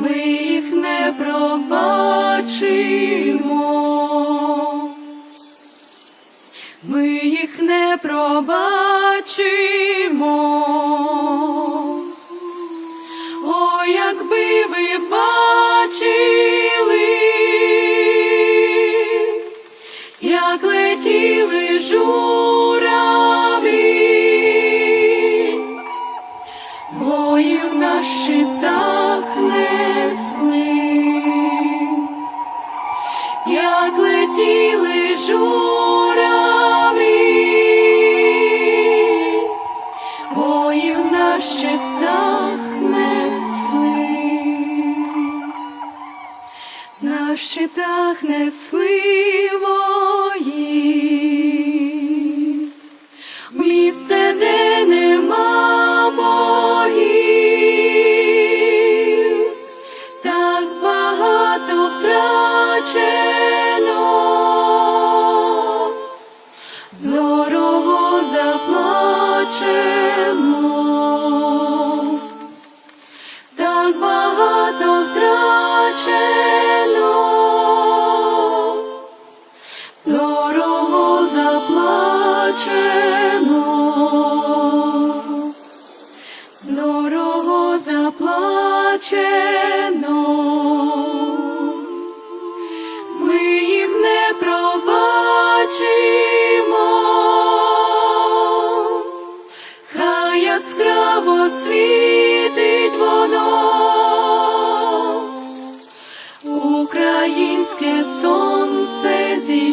ми їх не пробачимо, ми їх не пробачимо. О, якби ви бачили, як летіли журавлі, воїв на щитах несли, як летіли журавлі, воїв на щитах несли на щитах несли багато втрачено, дорого заплачено, дорого заплачено, яскраво світить